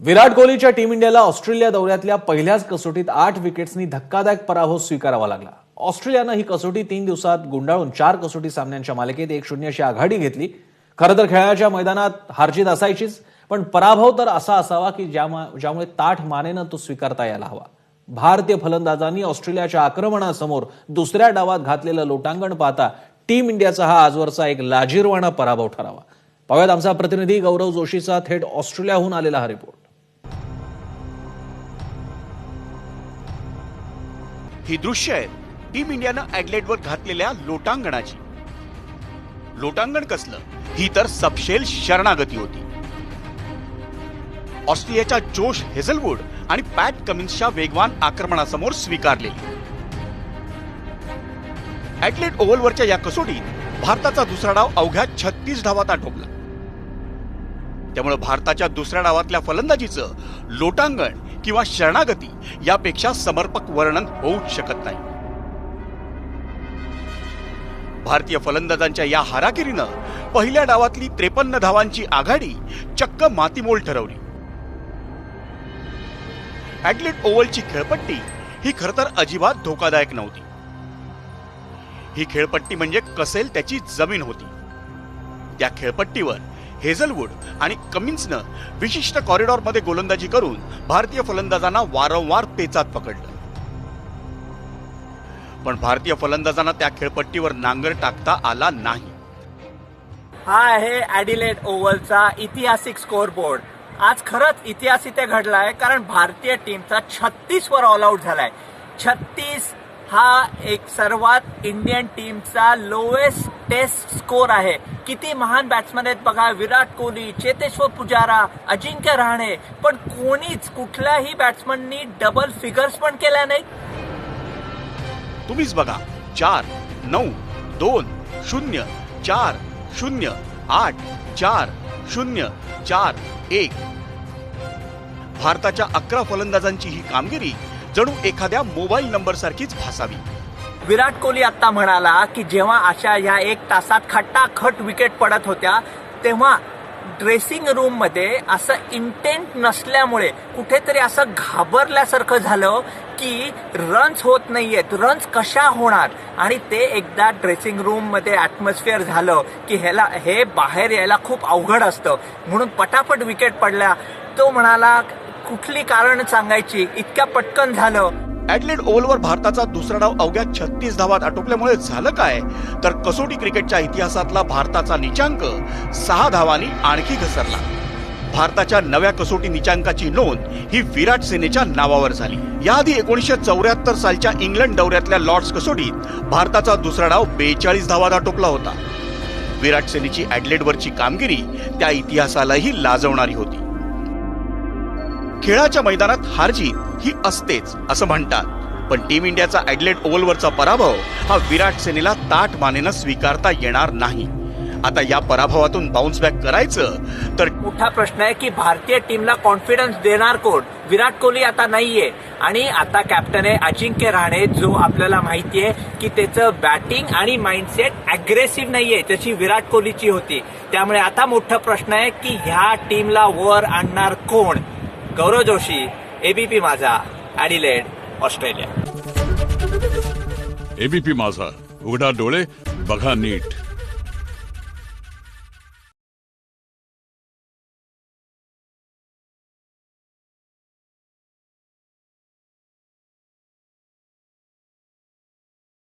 विराट कोहलीच्या टीम इंडियाला ऑस्ट्रेलिया दौऱ्यातल्या पहिल्याच कसोटीत आठ विकेट्सनी धक्कादायक पराभव स्वीकारावा लागला. ऑस्ट्रेलियानं ही कसोटी तीन दिवसात गुंडाळून चार कसोटी सामन्यांच्या मालिकेत एक शून्य अशी आघाडी घेतली. खरं तर खेळाच्या मैदानात हारजीत असायचीच पण पराभव तर असा असावा की ज्यामुळे ताठ मानेनं तो स्वीकारता यायला हवा. भारतीय फलंदाजांनी ऑस्ट्रेलियाच्या आक्रमणासमोर दुसऱ्या डावात घातलेलं लोटांगण पाहता टीम इंडियाचा हा आजवरचा एक लाजीरवाणा पराभव ठरावा. पाहूयात आमचा प्रतिनिधी गौरव जोशीचा थेट ऑस्ट्रेलियाहून आलेला हा रिपोर्ट ही दृश्य आहेत टीम इंडियानं ऍडलेटवर घातलेल्या लोटांगणाची. लोटांगण कसलं? ही तर सपशेल शरणागती होती. ऑस्ट्रेलियाच्या जोश हेझलवूड आणि पॅट कमिन्सच्या वेगवान आक्रमणासमोर स्वीकारलेली. ऍटलेट ओव्हलवरच्या या कसोटीत भारताचा दुसरा डाव अवघ्या छत्तीस धावात आटोपला. त्यामुळे भारताच्या दुसऱ्या डावातल्या फलंदाजीचं लोटांगण किंवा शरणागती यापेक्षा समर्पक वर्णन होऊच शकत नाही. भारतीय फलंदाजांच्या या हाराकिरीनं पहिल्या डावातली त्रेपन्न धावांची आघाडी चक्क मातीमोल ठरवली. ॲडलेट ओव्हलची खेळपट्टी ही खरं तर अजिबात धोकादायक नव्हती. ही खेळपट्टी म्हणजे कसेल त्याची जमीन होती. त्या खेळपट्टीवर हेझलवूड आणि कमिन्सनं विशिष्ट कॉरिडॉरमध्ये गोलंदाजी करून भारतीय फलंदाजांना वारंवार पेचात पकडलं. पण भारतीय फलंदाजांना त्या खेळपट्टीवर नांगर टाकता आला नाही. हा आहे ॲडिलेट ओव्हलचा ऐतिहासिक स्कोर बोर्ड आज खरंच इतिहास इथे घडलाय कारण भारतीय टीमचा छत्तीस वर ऑल आउट झालाय. छत्तीस हा एक सर्वात इंडियन टीमचा लोएस्ट टेस्ट स्कोर आहे. किती महान बॅट्समॅन आहेत बघा. विराट कोहली चेतेश्वर पुजारा अजिंक्य रहाणे. पण कोणीच कुठल्याही बॅट्समननी डबल फिगर्स पण केल्या नाहीत. तुम्हीच बघा. चार नऊ दोन शून्य चार शून्य आठ चार शून्य चार एक. भारताच्या अकरा फलंदाजांची ही कामगिरी जणू एखाद्या मोबाईल नंबर सारखीच भासावी विराट कोहली आता म्हणाला की जेव्हा अशा ह्या एक तासात खट्टाखट विकेट पडत होत्या तेव्हा ड्रेसिंग रूममध्ये असं इंटेंट नसल्यामुळे कुठेतरी असं घाबरल्यासारखं झालं की रन्स होत नाहीयेत. रन्स कशा होणार? आणि ते एकदा ड्रेसिंग रूममध्ये ऍटमॉस्फिअर झालं की ह्याला हे बाहेर यायला खूप अवघड असतं. म्हणून पटापट विकेट पडल्या तो म्हणाला कुठली कारण सांगायची? इतक्या पटकन झालं. ऍडलेड ओव्हलवर भारताचा दुसरा डाव अवघ्या छत्तीस धावात आटोपल्यामुळे झालं काय? तर कसोटी क्रिकेटच्या इतिहासातला भारताचा निचांक सहा धावांनी आणखी घसरला. भारताच्या नव्या कसोटी निचांकाची नोंद ही विराट सेनेच्या नावावर झाली. याआधी एकोणीसशे चौऱ्याहत्तर सालच्या इंग्लंड दौऱ्यातल्या लॉर्ड्स कसोटीत भारताचा दुसरा डाव बेचाळीस धावात आटोपला होता. विराट सेनेची ॲडलेडवरची कामगिरी त्या इतिहासालाही लाजवणारी होती. खेळाच्या मैदानात हारजीत ही असतेच असं म्हणतात. पण टीम इंडियाचा ॲडलेट ओव्हलवरचा पराभव हा विराट सेनेला ताट मानेनं स्वीकारता येणार नाही. आता या पराभवातून बाउन्स बॅक करायचं तर मोठा प्रश्न आहे की भारतीय टीमला कॉन्फिडन्स देणार कोण? विराट कोहली आता नाहीये. आणि आता कॅप्टन आहे अजिंक्य राणे जो आपल्याला माहितीये की त्याचं बॅटिंग आणि माइंडसेट अग्रेसिव्ह नाहीये त्याची विराट कोहलीची होती. त्यामुळे आता मोठा प्रश्न आहे की ह्या टीमला वर आणणार कोण? Gaurav Joshi ABP Majha Adelaide Australia ABP Majha. उघडा डोळे बघा नीट.